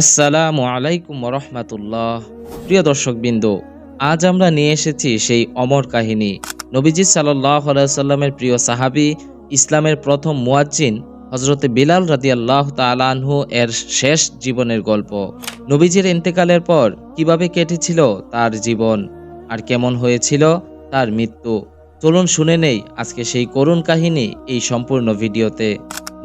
আসসালামু আলাইকুম রহমাতুল্লাহ প্রিয় দর্শকবৃন্দ, আজ আমরা নিয়ে এসেছি সেই অমর কাহিনী। নবীজি সাল্লাহ প্রিয় সাহাবি, ইসলামের প্রথম মুয়াজ্জিন হজরতে বিলাল রাদি আল্লাহ তালানহু এর শেষ জীবনের গল্প। নবীজির ইন্তেকালের পর কীভাবে কেটেছিল তার জীবন, আর কেমন হয়েছিল তার মৃত্যু। চলুন শুনে নেই আজকে সেই করুণ কাহিনী এই সম্পূর্ণ ভিডিওতে।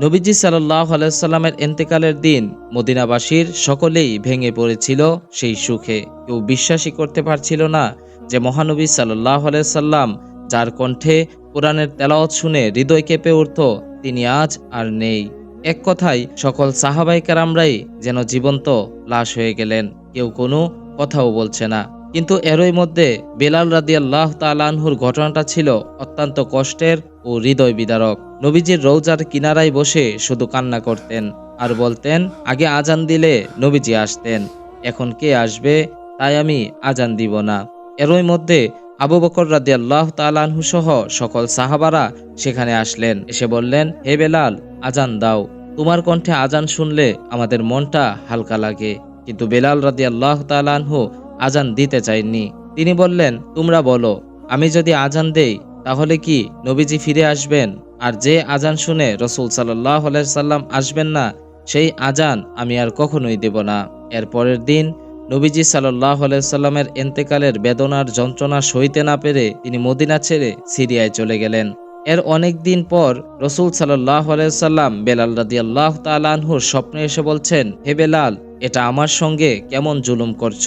নবীজি সাল্লাহ আলাইসাল্লামের এন্তেকালের দিন মদিনাবাসীর সকলেই ভেঙে পড়েছিল সেই সুখে। কেউ বিশ্বাসই করতে পারছিল না যে মহানবী সাল্লাহ আলাইসাল্লাম যার কণ্ঠে কোরআনের তেলাওয়াত শুনে হৃদয় কেঁপে উঠত, তিনি আজ আর নেই। এক কথায়, সকল সাহাবাই কারামরাই যেন জীবন্ত, লাশ হয়ে গেলেন। কেউ কোনো কথাও বলছে না। কিন্তু এরই মধ্যে বেলাল রাদি আল্লাহ তালানহুর ঘটনাটা ছিল অত্যন্ত কষ্টের ও হৃদয় বিদারক। নবীজির রৌজার কিনারায় বসে শুধু কান্না করতেন আর বলতেন, আগে আজান দিলে নবীজি আসতেন, এখন কে আসবে? তাই আমি আজান দিব না। এরই মধ্যে আবু বকর রাদি আল্লাহ তালানহু সহ সকল সাহাবারা সেখানে আসলেন। এসে বললেন, হে বেলাল, আজান দাও। তোমার কণ্ঠে আজান শুনলে আমাদের মনটা হালকা লাগে। কিন্তু বেলাল রাদি আল্লাহ তালানহু আজান দিতে চাইনি। তিনি বললেন, তোমরা বলো, আমি যদি আজান দেই, তাহলে কি নবীজি ফিরে আসবেন? আর যে আজান শুনে রসুল সাল্লাহ সাল্লাম আসবেন না, সেই আজান আমি আর কখনোই দেব না। এর পরের দিন নবীজি সাল্লাহ সাল্লামের এন্তেকালের বেদনার যন্ত্রণা সইতে না পেরে তিনি মদিনা ছেড়ে সিরিয়ায় চলে গেলেন। এর অনেক দিন পর রসুল সাল্লাহ সাল্লাম বেলাল রাদি আল্লাহ তালানহুর স্বপ্নে এসে বলছেন, হে বেলাল, এটা আমার সঙ্গে কেমন জুলুম করছ?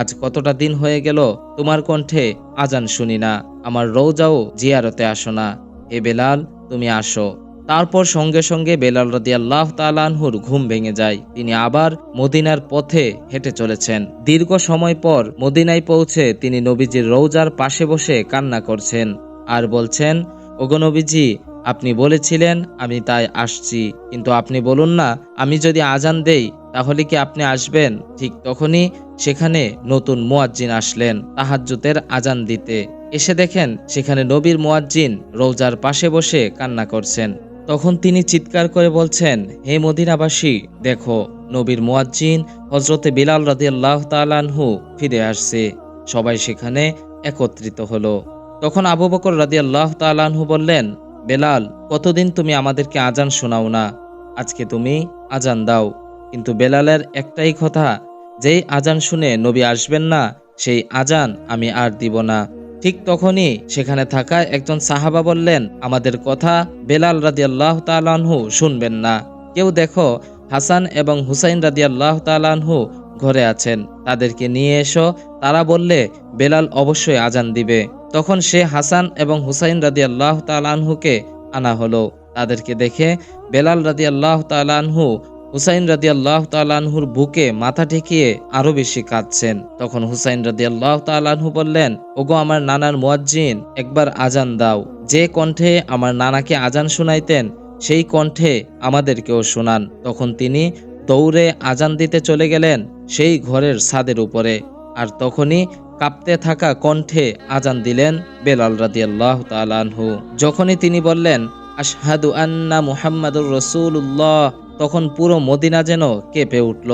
আজ কতটা দিন হয়ে গেল তোমার কণ্ঠে আজান শুনি না, আমার রৌজাও জিয়ারতে আসো না। হে বেলাল তুমি আসো। তারপর সঙ্গে সঙ্গে বেলাল রাদি আল্লাহ তালানহুর ঘুম ভেঙে যায়। তিনি আবার মদিনার পথে হেঁটে চলেছেন। দীর্ঘ সময় পর মদিনায় পৌঁছে তিনি নবীজির রৌজার পাশে বসে কান্না করছেন আর বলছেন, ওগো নবীজি, আপনি বলেছিলেন আমি তাই আসছি। কিন্তু আপনি বলুন না, আমি যদি আজান দেই তাহলে কি আপনি আসবেন? ঠিক তখনই সেখানে নতুন মোয়াজ্জিন আসলেন তাহাজ্জুতের আজান দিতে। এসে দেখেন সেখানে নবীর মোয়াজ্জিন রৌজার পাশে বসে কান্না করছেন। তখন তিনি চিৎকার করে বলছেন, হে মদিনাবাসী, দেখো, নবীর মোয়াজ্জিন হজরতে বিলাল রাদিয়াল্লাহ তালানহু ফিরে আসছে। সবাই সেখানে একত্রিত হলো। তখন আবু বকর রাদিয়াল্লাহ তালানহু বললেন, বেলাল, কতদিন তুমি আমাদেরকে আজান শোনাও না? আজকে তুমি আজান দাও। কিন্তু বেলালের একটাই কথা, যেই আজান শুনে নবী আসবেন না, সেই আজান আমি আর দিব না। ঠিক তখনই সেখানে থাকা একজন সাহাবা বললেন, আমাদের কথা বেলাল রাদিয়াল্লাহ তালানহু শুনবেন না। কেউ দেখো, হাসান এবং হুসাইন রাদিয়াল্লাহ তালানহু ঘরে আছেন। তাদেরকে নিয়ে এসো। তারা বললে, বেলাল অবশ্যই আজান দিবে। তখন সে হাসান এবং হুসাইন রাদিয়াল্লাহ তালানহুকে আনা হলো। তাদেরকে দেখে বেলাল রাদিয়াল্লাহ তালানহু হুসাইন রাদি আল্লাহ তালানহুর বুকে মাথা ঠেকিয়ে আরও বেশি কাঁদছেন। তখন হুসাইন রাদি আল্লাহ তালানহু বললেন, ওগো আমার নানার মুয়াজ্জিন, একবার আজান দাও। যে কণ্ঠে আমার নানাকে আজান শুনাইতেন, সেই কণ্ঠে আমাদেরকেও শোনান। তখন তিনি দৌড়ে আজান দিতে চলে গেলেন সেই ঘরের ছাদের উপরে। আর তখনই কাঁপতে থাকা কণ্ঠে আজান দিলেন বেলাল রাদি আল্লাহ তালানহু যখনই তিনি বললেন, আশহাদু আন্না মুহাম্মাদুর রসুল্লাহ তখন পুরো মদিনা যেন কেঁপে উঠল।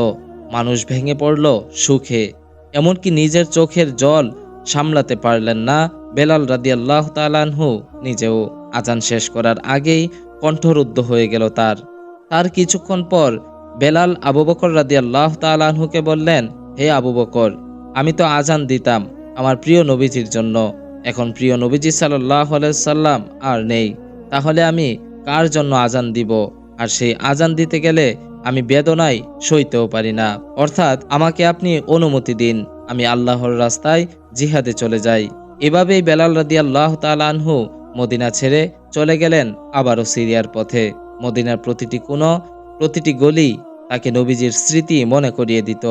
মানুষ ভেঙে পড়ল সুখে। এমনকি নিজের চোখের জল সামলাতে পারলেন না বেলাল রাদিয়াল্লাহ তালানহু নিজেও। আজান শেষ করার আগেই কণ্ঠরুদ্ধ হয়ে গেল তার। তার কিছুক্ষণ পর বেলাল আবু বকর রাদিয়াল্লাহ তালানহুকে বললেন, হে আবু বকর, আমি তো আজান দিতাম আমার প্রিয় নবীজির জন্য। এখন প্রিয় নবীজি সাল্লাহ সাল্লাম আর নেই। তাহলে আমি কার জন্য আজান দিব? আর সেই আজান দিতে গেলে আমি বেদনায় সইতেও পারি না। অর্থাৎ আমাকে আপনি অনুমতি দিন, আমি আল্লাহর রাস্তায় জিহাদে চলে যাই। এভাবেই বেলাল রাদি আল্লাহ তালানহু মদিনা ছেড়ে চলে গেলেন আবারও সিরিয়ার পথে। মদিনার প্রতিটি কোনো প্রতিটি গলি তাকে নবীজির স্মৃতি মনে করিয়ে দিত।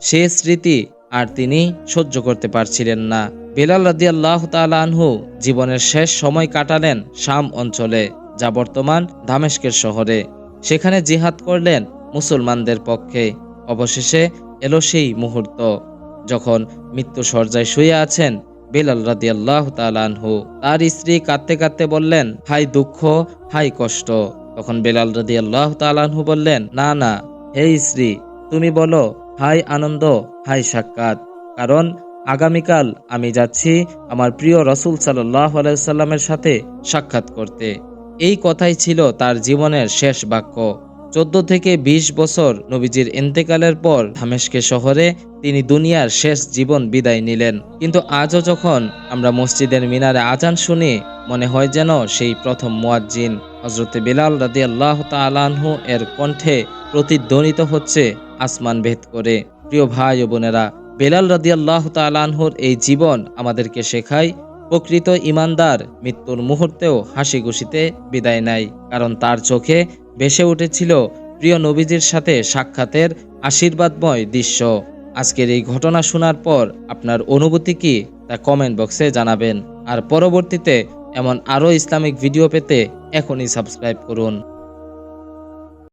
সে স্মৃতি আর তিনি সহ্য করতে পারছিলেন না। বেলাল রাদি আল্লাহ তালানহু জীবনের শেষ সময় কাটালেন শাম অঞ্চলে, যা বর্তমান দামেস্কের শহরে। সেখানে জিহাদ করলেন মুসলমানদের পক্ষে। অবশেষে এলো সেই মুহূর্ত, যখন মৃত্যু সজ্জায় শুয়ে আছেন বেলাল রাদি আল্লাহ তালানহু তার স্ত্রী কাঁদতে কাঁদতে বললেন, হাই দুঃখ, হাই কষ্ট। তখন বেলাল রাদি আল্লাহ তালানহু বললেন, না না হে স্ত্রী, তুমি বলো, হাই আনন্দ, হাই সাক্ষাৎ। কারণ আগামীকাল আমি যাচ্ছি আমার প্রিয় রসুল সাল্লাহ আলাইসাল্লামের সাথে সাক্ষাৎ করতে। এই কথাই ছিল তার জীবনের শেষ বাক্য। চোদ্দ থেকে ২০ বছর নবীজির ইন্তেকালের পর ধামেশকে শহরে তিনি দুনিয়ার শেষ জীবন বিদায় নিলেন। কিন্তু আজও যখন আমরা মসজিদের মিনারে আজান শুনি, মনে হয় যেন সেই প্রথম মুয়াজ্জিন হজরতে বিলাল রাদি আল্লাহ তালানহু এর কণ্ঠে প্রতিধ্বনিত হচ্ছে আসমান ভেদ করে। প্রিয় ভাই ও বোনেরা, বেলাল রাদি আল্লাহ তালানহুর এই জীবন আমাদেরকে শেখায় প্রকৃত ইমানদার মৃত্যুর মুহূর্তেও হাসি খুশিতে বিদায় নেয়, কারণ তার চোখে ভেসে উঠেছিল প্রিয় নবীজির সাথে সাক্ষাতের আশীর্বাদময় দৃশ্য। আজকের এই ঘটনা শোনার পর আপনার অনুভূতি কি তা কমেন্ট বক্সে জানাবেন। আর পরবর্তীতে এমন আরও ইসলামিক ভিডিও পেতে এখনই সাবস্ক্রাইব করুন।